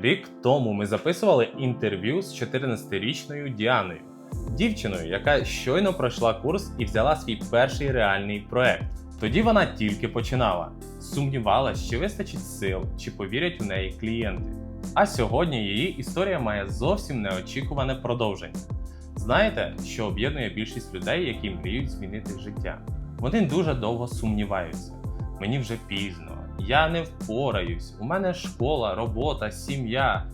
Рік тому ми записували інтерв'ю з 14-річною Діаною, дівчиною, яка щойно пройшла курс і взяла свій перший реальний проект. Тоді вона тільки починала, сумнівалась, чи вистачить сил, чи повірять у неї клієнти. А сьогодні її історія має зовсім неочікуване продовження. Знаєте, що об'єднує більшість людей, які мріють змінити життя? Вони дуже довго сумніваються. Мені вже пізно, я не впораюсь, у мене школа, робота, сім'я.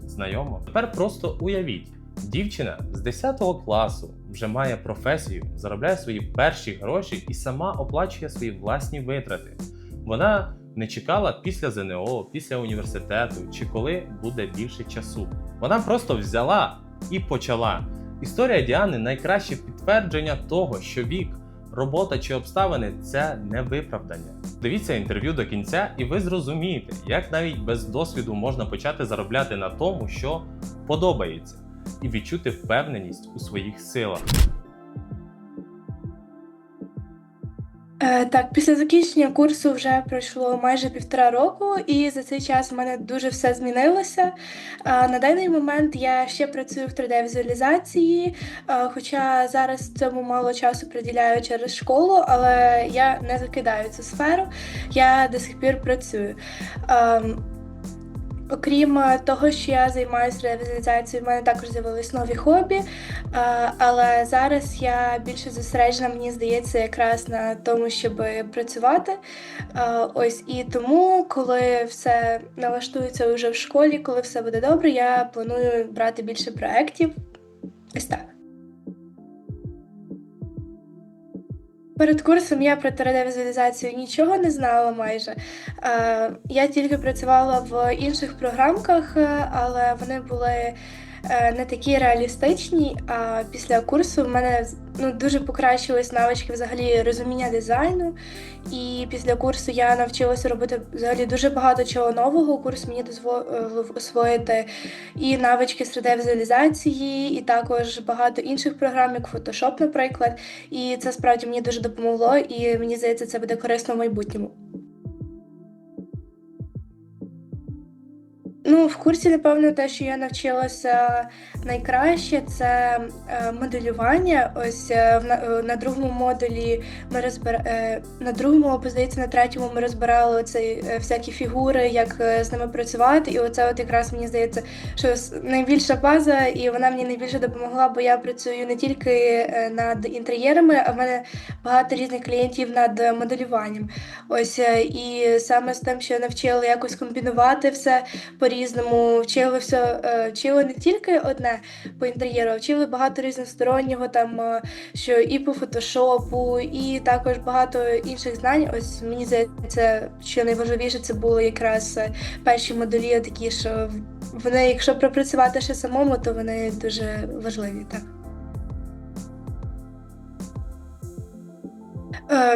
Знайомо? Тепер просто уявіть, дівчина з 10 класу вже має професію, заробляє свої перші гроші і сама оплачує свої власні витрати. Вона не чекала після ЗНО, після університету чи коли буде більше часу. Вона просто взяла і почала. Історія Діани найкраще підтвердження того, що вік, робота чи обставини це не виправдання. Дивіться інтерв'ю до кінця, і ви зрозумієте, як навіть без досвіду можна почати заробляти на тому, що подобається, і відчути впевненість у своїх силах. Е, Так, після закінчення курсу вже пройшло майже півтора року, і за цей час в мене дуже все змінилося. На даний момент я ще працюю в 3D-візуалізації, е, хоча зараз цьому мало часу приділяю через школу, але я не закидаю цю сферу, я до сих пір працюю. Ем, Окрім е, того, що я займаюся реалізацією, в мене також з'явились нові хобі. Але зараз я більше зосереджена, мені здається, якраз на тому, щоб працювати. Ось і тому, коли все налаштується вже в школі, коли все буде добре, я планую брати більше проєктів. Ось так. Перед курсом я про 3D-візуалізацію нічого не знала майже. Е, Я тільки працювала в інших програмках, е, але вони були не такі реалістичні. А після курсу в мене ну, дуже покращились навички взагалі розуміння дизайну. І після курсу я навчилася робити взагалі дуже багато чого нового. Курс мені дозволив освоїти і навички 3D-візуалізації, і також багато інших програм, як Photoshop, наприклад. І це справді мені дуже допомогло, і мені здається, це буде корисно в майбутньому. Ну, в курсі, напевно, те, що я навчилася найкраще, це е, моделювання. Ось е, на, е, другому модулі ми розбира... на другому, здається, на третьому ми розбирали е, всякі фігури, як з ними працювати. І оце от якраз мені здається, що найбільша база, і вона мені найбільше допомогла, бо я працюю не тільки над інтер'єрами, а в мене багато різних клієнтів над моделюванням. Ось і саме з тим, що навчили якось комбінувати все по-різному, вчили все, вчили не тільки одне по інтер'єру, а вчили багато різностороннього, там е, що і по фотошопу, і також багато інших знань. Ось мені здається, що найважливіше це були якраз е, перші моделі, такі, що вони, якщо пропрацювати ще самому, то вони дуже важливі. Так.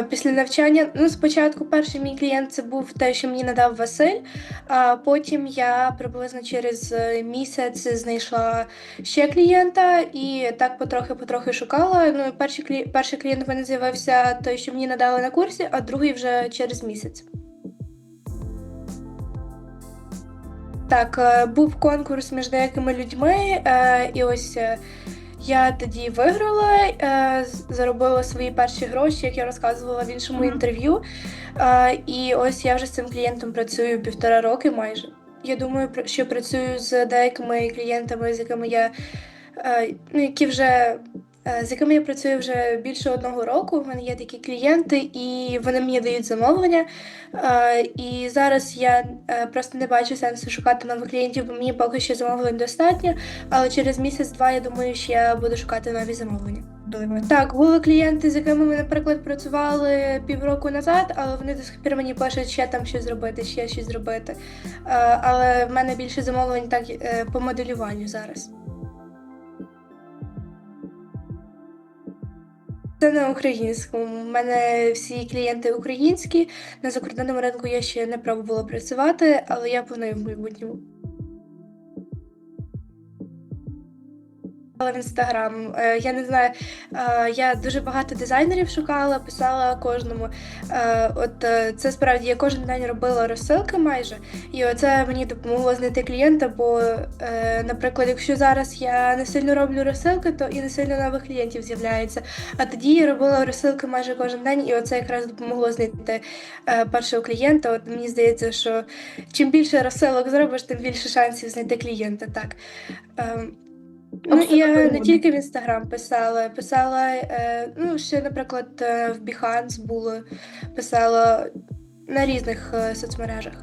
Після навчання, ну спочатку перший мій клієнт це був те, що мені надав Василь. А потім я приблизно через е, місяць знайшла ще клієнта і так потрохи-потрохи шукала. Ну, перший клі... перший клієнт в мене з'явився той, що мені надали на курсі, а другий вже через місяць. Так, е, був конкурс між деякими людьми, е, і ось е, я тоді виграла, е, заробила свої перші гроші, як я розказувала в іншому інтерв'ю. Е, І ось я вже з цим клієнтом працюю півтора роки майже. Я думаю, що працюю з деякими клієнтами, з якими я е, ну, які вже. Е, З якими я працюю вже більше одного року. У мене є такі клієнти, і вони мені дають замовлення. Е, І зараз я е, просто не бачу сенсу шукати нових клієнтів, бо мені поки що замовлень достатньо. Але через місяць-два я думаю, що я буду шукати нові замовлення. Так, були клієнти, з якими ми, наприклад, працювали півроку назад, але вони до сих пір мені пишуть ще там щось зробити, ще щось зробити. Але в мене більше замовлень так по моделюванню зараз. Це на українському. У мене всі клієнти українські. На закордонному ринку я ще не пробувала працювати, але я планую в майбутньому. В інстаграм. Е, Я не знаю, е, я дуже багато дизайнерів шукала, писала кожному. Е, От це справді я кожен день робила розсилки майже, і оце мені допомогло знайти клієнта. Бо, наприклад, якщо зараз я не сильно роблю розсилки, то і не сильно нових клієнтів з'являється. А тоді я робила розсилки майже кожен день, і оце якраз допомогло знайти першого клієнта. От мені здається, що чим більше розсилок зробиш, тим більше шансів знайти клієнта. Так. Ну, я не тільки в інстаграм писала, писала, е, ну, ще, наприклад, е, в Behance було, писала на різних е, соцмережах.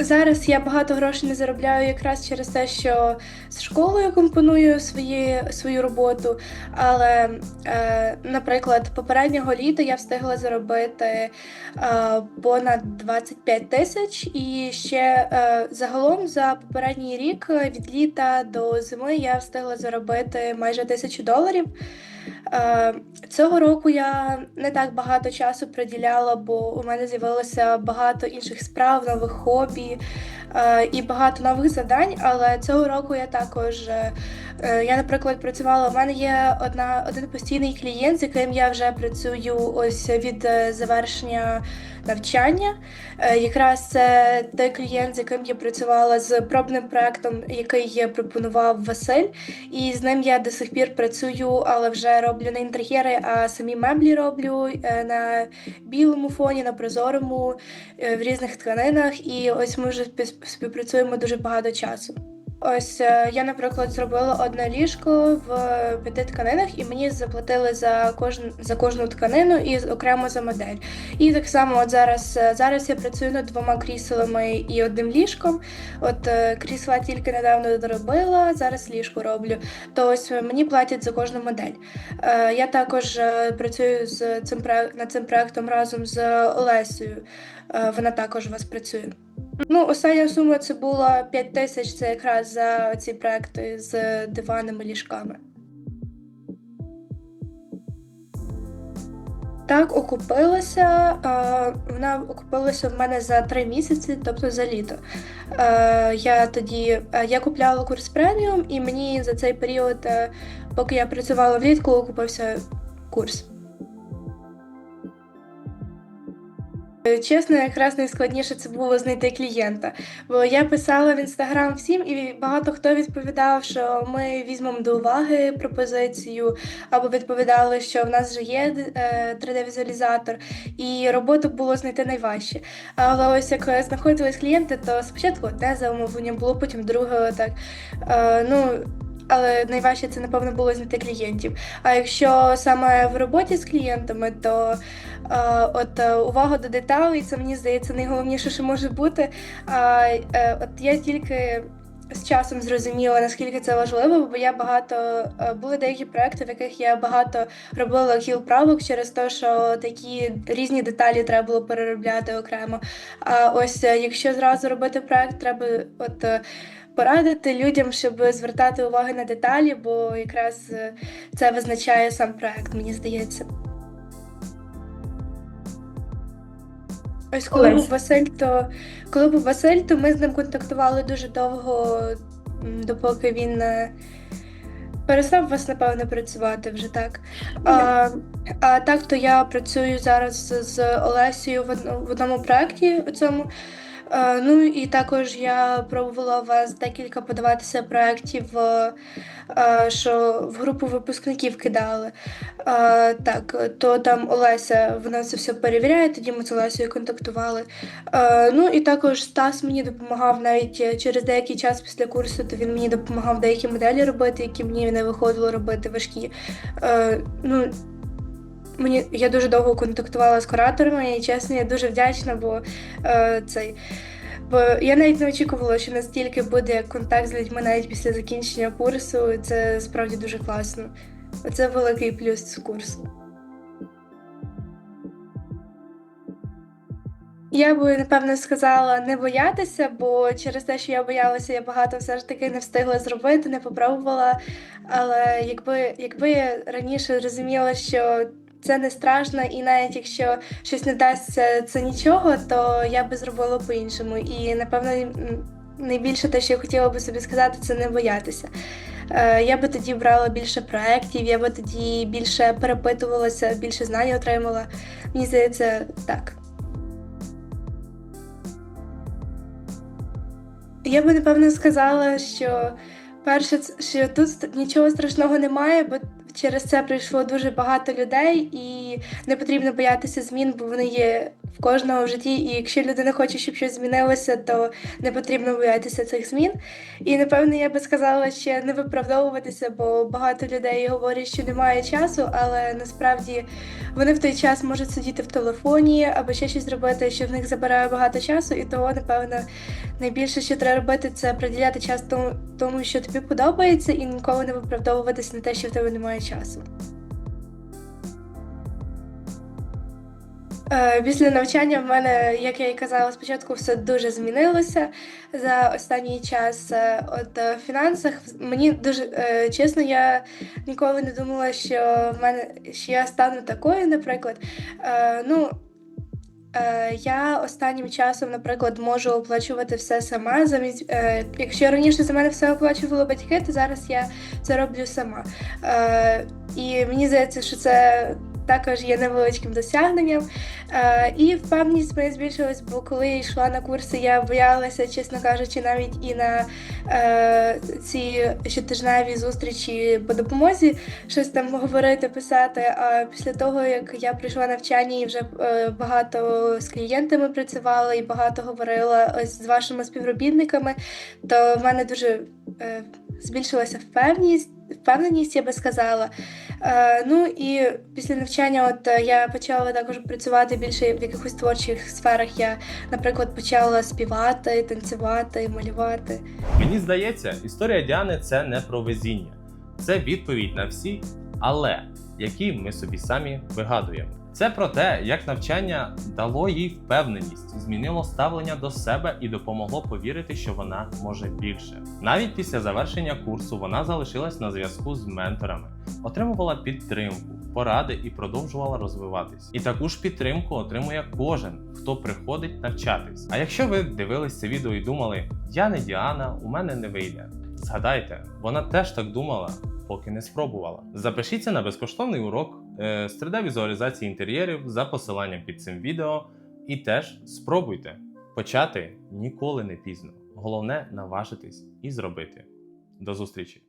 Зараз я багато грошей не заробляю якраз через те, що з школою компоную свої, свою роботу. Але, е, наприклад, попереднього літа я встигла заробити е, понад 25 тисяч, і ще е, загалом за попередній рік е, від літа до зими я встигла заробити майже тисячу доларів. Е, Цього року я не так багато часу приділяла, бо у мене з'явилося багато інших справ, нових хобі е, і багато нових завдань. Але цього року я також, е, я, наприклад, працювала. У мене є одна один постійний клієнт, з яким я вже працюю ось від завершення навчання. Якраз це той клієнт, з яким я працювала з пробним проектом, який пропонував Василь. І з ним я до сих пір працюю, але вже роблю не інтер'єри, а самі меблі роблю е, на білому фоні, на прозорому, е, в різних тканинах. І ось ми вже співпрацюємо дуже багато часу. Ось е, я, наприклад, зробила одне ліжко в п'яти тканинах, і мені заплатили за кожн за кожну тканину і окремо за модель. І так само, от зараз е, зараз я працюю над двома кріслами і одним ліжком. От е, крісла тільки недавно доробила, зараз ліжко роблю. То ось мені платять за кожну модель. Я також працюю з цим над цим проектом разом з Олесею. Вона також у вас працює. Ну, остання сума це було 5 тисяч, це якраз за ці проекти з диванами, ліжками. Так, окупилася. Вона окупилася в мене за три місяці, тобто за літо. Я тоді я купляла курс преміум, і мені за цей період, е, поки я працювала влітку, окупився курс. Чесно, якраз найскладніше це було знайти клієнта. Бо я писала в інстаграм всім, і багато хто відповідав, що ми візьмемо до уваги пропозицію, або відповідали, що в нас вже є е, 3D-візуалізатор, і роботу було знайти найважче. Але ось як знаходились клієнти, то спочатку одне замовлення було, потім друге. Так. Е, ну, але найважче це, напевно, було знайти клієнтів. А якщо саме в роботі з клієнтами, то е, от е, увага до деталей, це мені здається найголовніше, що може бути. А е, от я тільки з часом зрозуміла, наскільки це важливо, бо я багато були деякі проекти, в яких я багато робила кіл правок через те, що такі різні деталі треба було переробляти окремо. А ось якщо зразу робити проект, треба от. Порадити людям, щоб звертати увагу на деталі, бо якраз е, це визначає сам проект, мені здається. Ось коли був Василь, то коли був Василь, то ми з ним контактували дуже довго, допоки він е, перестав вас, напевно, працювати вже так. А, а так, то я працюю зараз з Олесією в одному проєкті у цьому. Е, Ну і також я пробувала у вас декілька подаватися проєктів, е, що в групу випускників кидали. Е, Так, то там Олеся вона це все перевіряє, тоді ми з Олесею контактували. Ну і також Стас мені допомагав навіть через деякий час після курсу, то він мені допомагав деякі моделі робити, які мені не виходило робити важкі. Ну, Мені я дуже довго контактувала з кураторами, і чесно, я дуже вдячна, бо е, цей. Бо я навіть не очікувала, що настільки буде контакт з людьми навіть після закінчення курсу. Це справді дуже класно. Це великий плюс курсу. Я би напевно сказала не боятися, бо через те, що я боялася, я багато все ж таки не встигла зробити, не попробувала. Але якби, якби я раніше розуміла, що це не страшно, і навіть якщо щось не дасться, це нічого, то я би зробила по-іншому. І напевно найбільше те, що я хотіла би собі сказати, це не боятися. Е, Я би тоді брала більше проєктів, я би тоді більше перепитувалася, більше знань отримала. Мені здається, так. Я би напевно сказала, що перше, що тут нічого страшного немає, бо через це прийшло дуже багато людей, і не потрібно боятися змін, бо вони є кожного в житті. І якщо людина хоче, щоб щось змінилося, то не потрібно боятися цих змін. І напевно я би сказала ще не виправдовуватися, бо багато людей говорять, що немає часу, але насправді вони в той час можуть сидіти в телефоні або ще щось робити, що в них забирає багато часу, і того, напевно, найбільше, що треба робити, це приділяти час тому, тому, що тобі подобається, і ніколи не виправдовуватися на те, що в тебе немає часу. Після навчання в мене, як я і казала спочатку, все дуже змінилося за останній час. Е, От е, в фінансах мені дуже е, чесно, я ніколи не думала, що в мене що я стану такою, наприклад. Е, Ну, Е, Я останнім часом, наприклад, можу оплачувати все сама. Замість е, якщо раніше за мене все оплачували батьки, то зараз я це роблю сама. Е, і мені здається, що це також є невеличким досягненням. Е, і впевненість моя збільшилась, бо коли я йшла на курси, я боялася, чесно кажучи, навіть і на е, ці щотижневі зустрічі по допомозі щось там говорити, писати. А після того, як я прийшла навчання і вже е, багато з клієнтами працювала і багато говорила ось з вашими співробітниками, то в мене дуже збільшилася впевненість. Впевненість, я би сказала. Е, ну і після навчання, от е, я почала також працювати більше в якихось творчих сферах. Я, наприклад, почала співати, танцювати, малювати. Мені здається, історія Діани це не про везіння, це відповідь на всі, але які ми собі самі вигадуємо. Це про те, як навчання дало їй впевненість, змінило ставлення до себе і допомогло повірити, що вона може більше. Навіть після завершення курсу вона залишилась на зв'язку з менторами, отримувала підтримку, поради і продовжувала розвиватись. І таку ж підтримку отримує кожен, хто приходить навчатись. А якщо ви дивились це відео і думали, я не Діана, у мене не вийде. Згадайте, вона теж так думала, поки не спробувала. Запишіться на безкоштовний урок е, з 3D-візуалізації інтер'єрів за посиланням під цим відео і теж спробуйте. Почати ніколи не пізно. Головне наважитись і зробити. До зустрічі!